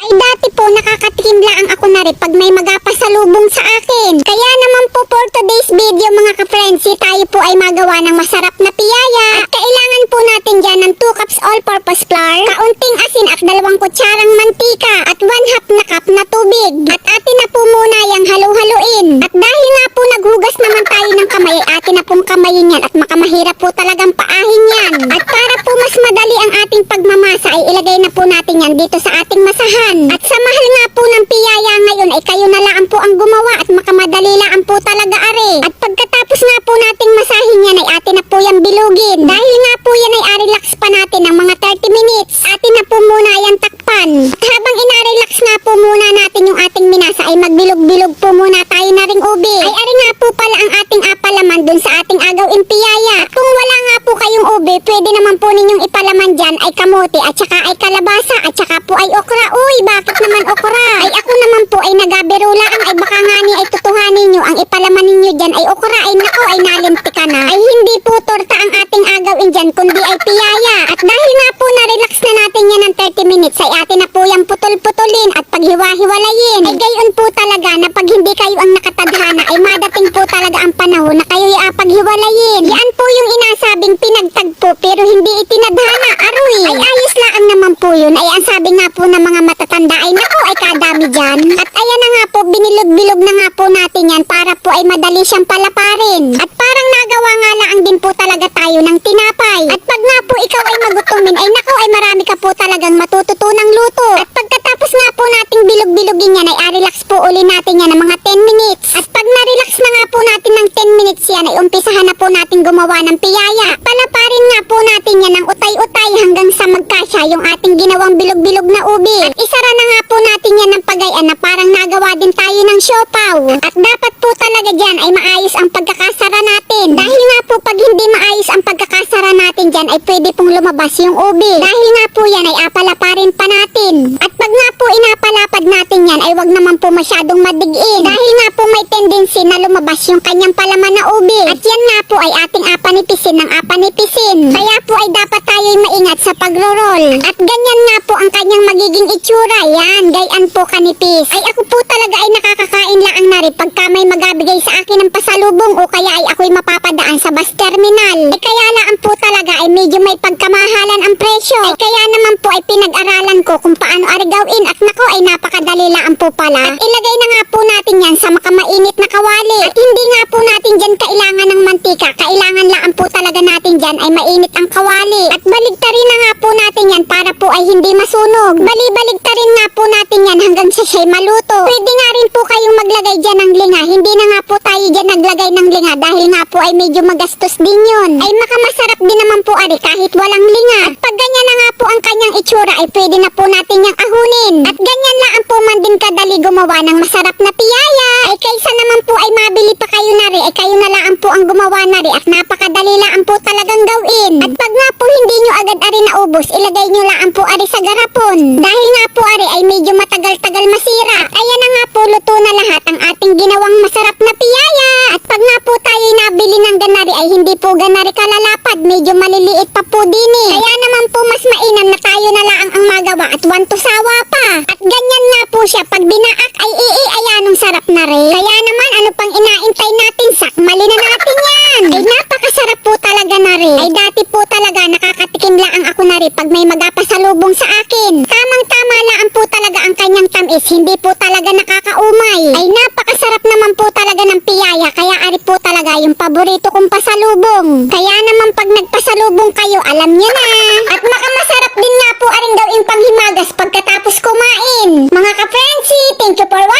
Ay dati po nakakatikim lang ako na rin pag may magapasalubong sa akin. Kaya naman po for today's video mga ka-friendly, tayo po ay magawa ng masarap na piyaya. At kailangan po natin dyan ng 2 cups all-purpose flour, kaunting asin at dalawang kutsarang mantika at 1 half na cup na tubig. At atin na po muna yung halu-haluin. At dahil nga po naghugas naman tayo ng kamay, ay atin na pong kamayin yan at makamahirap po talagang paahin yan. At para po mas madali ang ating pagmamasa ay ilagay na po natin yan dito sa ating masahan. At sa mahal nga po ng piyaya ngayon ay kayo na lang po ang gumawa at makamadali lang po talaga are. At pagkatapos nga po nating masahin yan ay atin na po yan bilugin. Dahil nga po yan ay relax pa natin ng mga 30 minutes. Atin na po muna yan takpan. At habang ina-relax nga po muna natin yung ating minasa ay magbilog-bilog po muna tayo na ring ubi. Ay ari nga po pala ang ating apalaman dun sa ating agaw impiyaya. At kung wala nga po kayong ubi, pwede naman po ninyong ipalaman dyan ay kamote at saka ay kalabasa at saka po ay okra. Uy, bakit naman okra? Ay ako naman po ay nagabiro lang ay baka nga ni ay tutuhanin nyo ang ipalaman ninyo dyan ay okra ay nako ay nalimti ka na. Ay hindi po torta ang ating agawin dyan kundi ay piyaya. At dahil nga po na-relax na natin yan ng 30 minutes ay atin na po yung putol-putulin at paghiwa-hiwalayin. Ay gayon po talaga na pag hindi kayo ang nakatadhana ay madating po talaga ang panahon na kayo ay paghiwalayin. Yan po yung inasabing pinagtagpo pero hindi itinadhana. Aroy! Ay ayos lang naman po yun. Ay ang sabi nga po ng mga matatanda ay kadami dyan. At ayan na nga po, binilog-bilog na nga po natin yan para po ay madali siyang palaparin. At parang nagawa nga lang din po talaga tayo ng tinapay. At pag nga po ikaw ay magutumin, ay nako ay marami ka po talagang matututunang luto. At pagkatapos nga po nating bilog-bilogin yan, ay relax po uli natin yan ng mga 10 minutes. At pag na-relax na nga po natin ng 10 minutes yan, ay umpisahan na po natin gumawa ng piyaya. At dapat po talaga dyan ay maayos ang pagkakasara natin. Dahil nga po pag hindi maayos ang pagkakasara natin dyan ay pwede pong lumabas yung ubi. Dahil nga po yan ay apalaparin pa natin. At pag nga po inapalapad natin yan ay wag naman po masyadong madigin. Dahil nga po may tendency na lumabas yung kanyang palaman na ubi. Po ay ating apanipisin ng apanipisin. Kaya po ay dapat tayo'y maingat sa pagro-roll. At ganyan nga po ang kanyang magiging itsura. Yan, gayan po kanipis. Ay ako po talaga ay nakakakain lang ang nari pagka may magabigay sa akin ng pasalubong o kaya ay ako'y mapapadaan sa bus terminal. Ay kaya lang po talaga ay medyo may pagkamahalan ang presyo. Ay kaya naman po ay pinag-aralan ko kung paano arigawin at nako ay napakadali lang po pala. At ilagay na nga po natin yan sa makamainit na kawali. At hindi nga po natin dyan kailangan ng mantika. Kailangan lang po talaga natin dyan ay mainit ang kawali. At baligtarin na nga po natin yan para po ay hindi masunog. Bali-baligtarin nga po natin yan hanggang sa siya'y maluto. Pwede nga rin po kayong maglagay dyan ng linga. Hindi na nga po tayo dyan naglagay ng linga dahil nga po ay medyo magastos din yun. Ay makamasarap din naman po ari kahit walang linga. At pag ganyan na nga po ang kanyang itsura ay pwede na po natin yung ahunin. At ganyan lang ang po man din kadali gumawa ng masarap na piyaya. Ay kaysa naman po ay mabili pa kayo na rin ay kayo na lang po ang gumawa na rin at napakadali lang naubos, ilagay nyo lang po ari sa garapon. Dahil nga po ari ay medyo matagal-tagal masira. At ayan na nga po luto na lahat ang ating ginawang masarap na piyaya. At pag nga po tayo nabili ng ganari ay hindi po ganari kalalapad, medyo maliliit pa po din eh. Kaya naman po mas mainam na tayo na lang ang magawa at want to sawa pa. At ganyan nga po siya, pag binaak ay ii is hindi po talaga nakakaumay. Ay napakasarap naman po talaga ng piyaya kaya ari po talaga yung paborito kong pasalubong. Kaya naman pag nagpasalubong kayo alam niyo na. At makamasarap din nga po aring gawin panghimagas pagkatapos kumain. Mga ka-friendsy, thank you for watching.